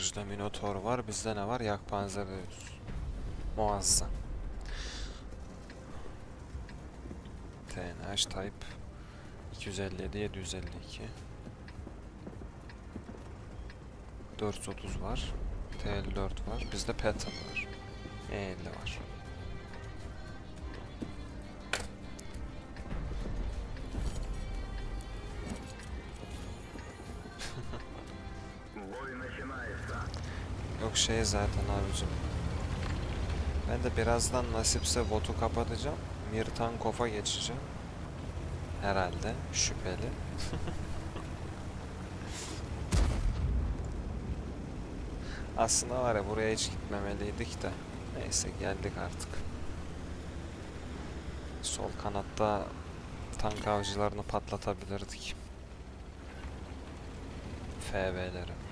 Barajda Minotaur var. Bizde ne var? Yak Panzer diyoruz. Muazzam. TNH Type 257 752 430 var. TL4 var. Bizde Patton var. E50 var. Yok şey zaten abicim. Ben de birazdan nasipse botu kapatacağım. Mirtankov'a geçeceğim. Herhalde. Şüpheli. Aslında var ya buraya hiç gitmemeliydik de. Neyse geldik artık. Sol kanatta tank avcılarını patlatabilirdik. FV'leri.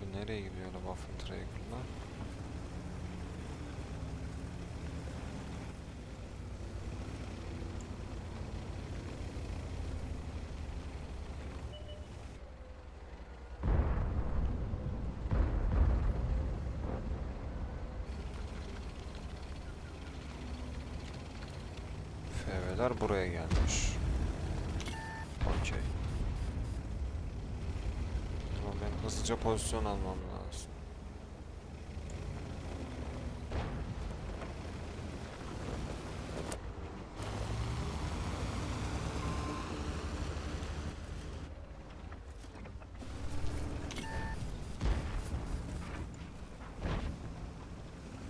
Abi nereye gidiyor la Waffentrager'la? FV'ler buraya gelmiş. Okey. Ama ben hızlıca pozisyon almam lazım.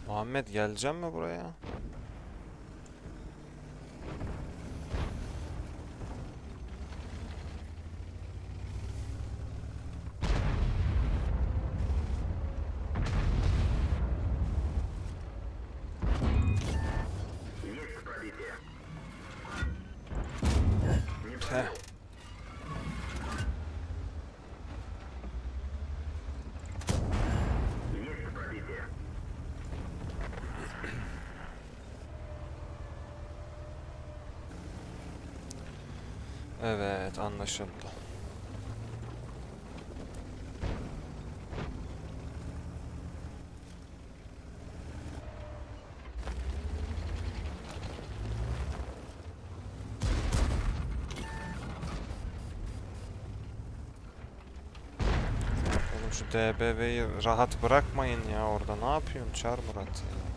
Muhammed geleceğim mi buraya? Teh. Evet anlaşıldı. Oğlum şu DBV'yi rahat bırakmayın ya orada. Ne yapıyorsun Çar Murat ya?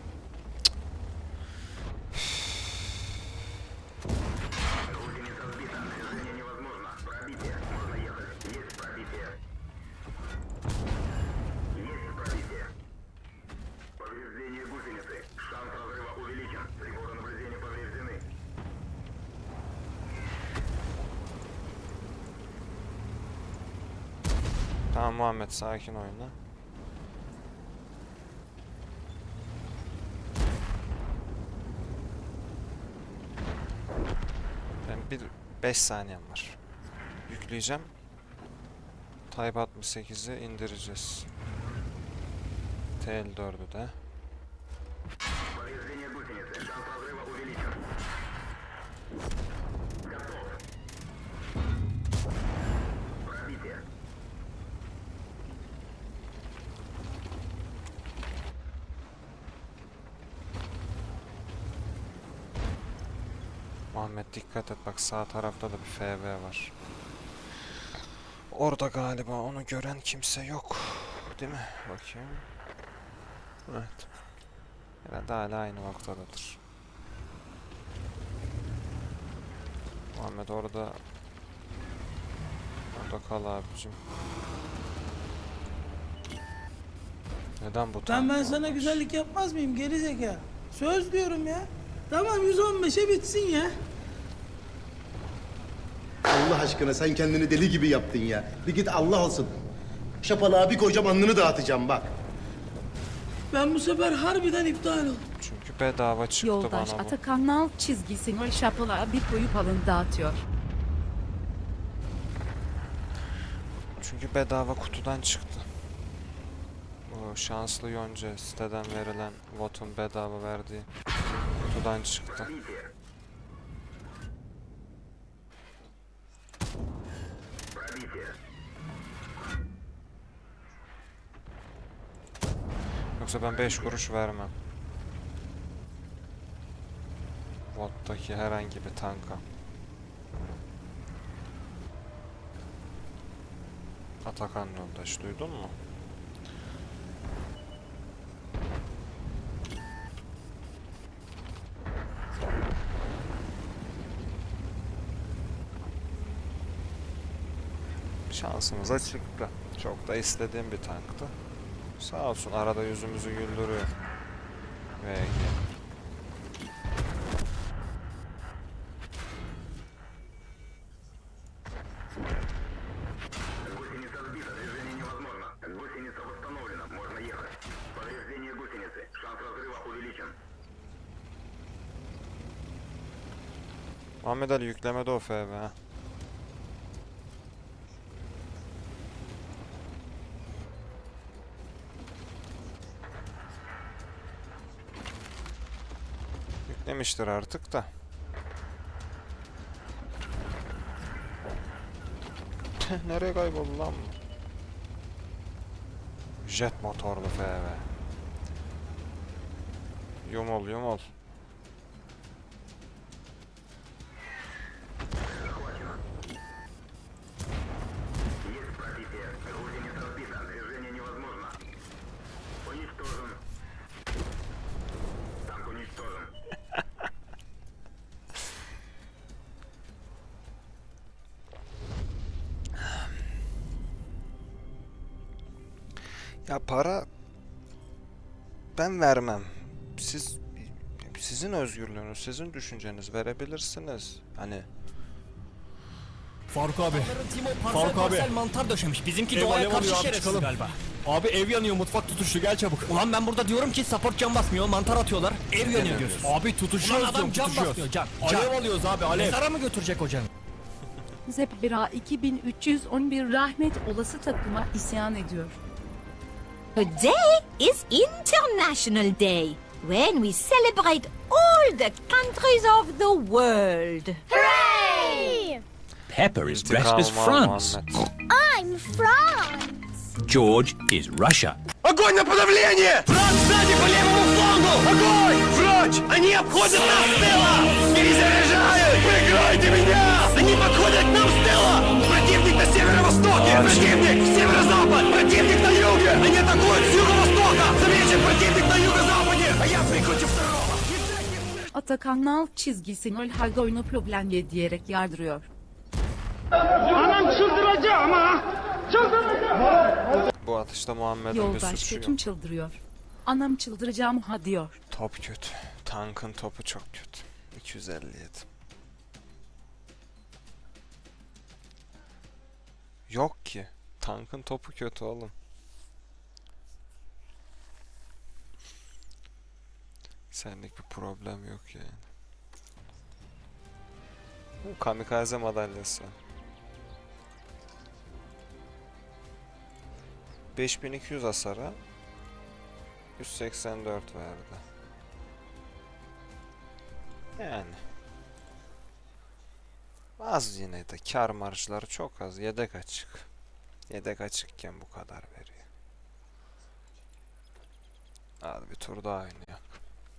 Tamam Muhammed sakin oyna. Ben bir 5 saniyem var. Yükleyeceğim. Type 68'i indireceğiz. TL4'ü de. Muhammed dikkat et bak sağ tarafta da bir FV var. Orada galiba onu gören kimse yok. Değil mi? Bakayım. Evet. Herhalde hala aynı noktadadır. Muhammed orada Orada kal abicim. Neden bu tank ben sana güzellik yapmaz mıyım geri zeka? Söz diyorum ya. Tamam 115'e bitsin ya. Allah aşkına sen kendini deli gibi yaptın ya. Bir git Allah olsun. Şapalığa bir koyacağım alnını dağıtacağım bak. Ben bu sefer harbiden iptal oldum. Çünkü bedava çıktı Yoldaş bana bu. Atakan alt çizgisini şapıla bir koyup alın dağıtıyor. Çünkü bedava kutudan çıktı. Bu şanslı yonca siteden verilen Vot'un bedava verdiği kutudan çıktı. Yoksa ben 5 kuruş vermem. Watt'taki herhangi bir tanka. Atakan yoldaş duydun mu? karşımıza çıktı. Çok da istediğim bir tanktı. Sağ olsun arada yüzümüzü güldürüyor. Ve Ahmet Ali yüklemede o FB ha. Yüklemiştir artık da. Nereye kayboldu lan bu? Jet motorlu FB. Yumul yumul. Ya para ben vermem. Siz sizin özgürlüğünüz, sizin düşünceniz verebilirsiniz. Hani Faruk abi. Timo Faruk abi. parsel mantar döşemiş. Bizimki Ev doğaya alev karşı alıyor abi, şerefsiz çıkalım. galiba. Abi ev yanıyor mutfak tutuştu gel çabuk. Ulan ben burada diyorum ki support cam basmıyor, mantar atıyorlar. Ev yanıyor diyorsun. Abi tutuşuyoruz Ulan adam diyorum, cam tutuşuyoruz. basmıyor, cam. Alev Cam. alıyoruz abi alev. Mezara mı götürecek hocam? Zebra 2311 rahmet olası takıma isyan ediyor. Today is International Day, when we celebrate all the countries of the world. Hooray! Pepper is dressed intikam as al France. Muhammed. I'm France! George is Russia. Огонь на подавление! Франц сзади по левому флангу! Огонь! Франц! Они обходят нас с тыла! Перезаряжают! Прикройте меня! Они подходят к нам с тыла! Противник на северо-востоке! Противник! Северо-запад! Противник на юге! Они атакуют с юго-востока! Замечен противник на юго-западе! А я прикрутив второго! Atakan alt çizgisi nol halde oyunu problem diyerek yardırıyor. Bu atışta Muhammed'in bir Yoldaş suçu kötüm yok. çıldırıyor. Anam çıldıracağım ha diyor. Top kötü. Tankın topu çok kötü. 257. Yok ki. Tankın topu kötü oğlum. Senlik bir problem yok yani. Bu kamikaze madalyası. 5200 hasara 184 verdi. Yani. Az yine de kar marjları çok az. Yedek açık. Yedek açıkken bu kadar veriyor. Hadi bir tur daha oynayalım.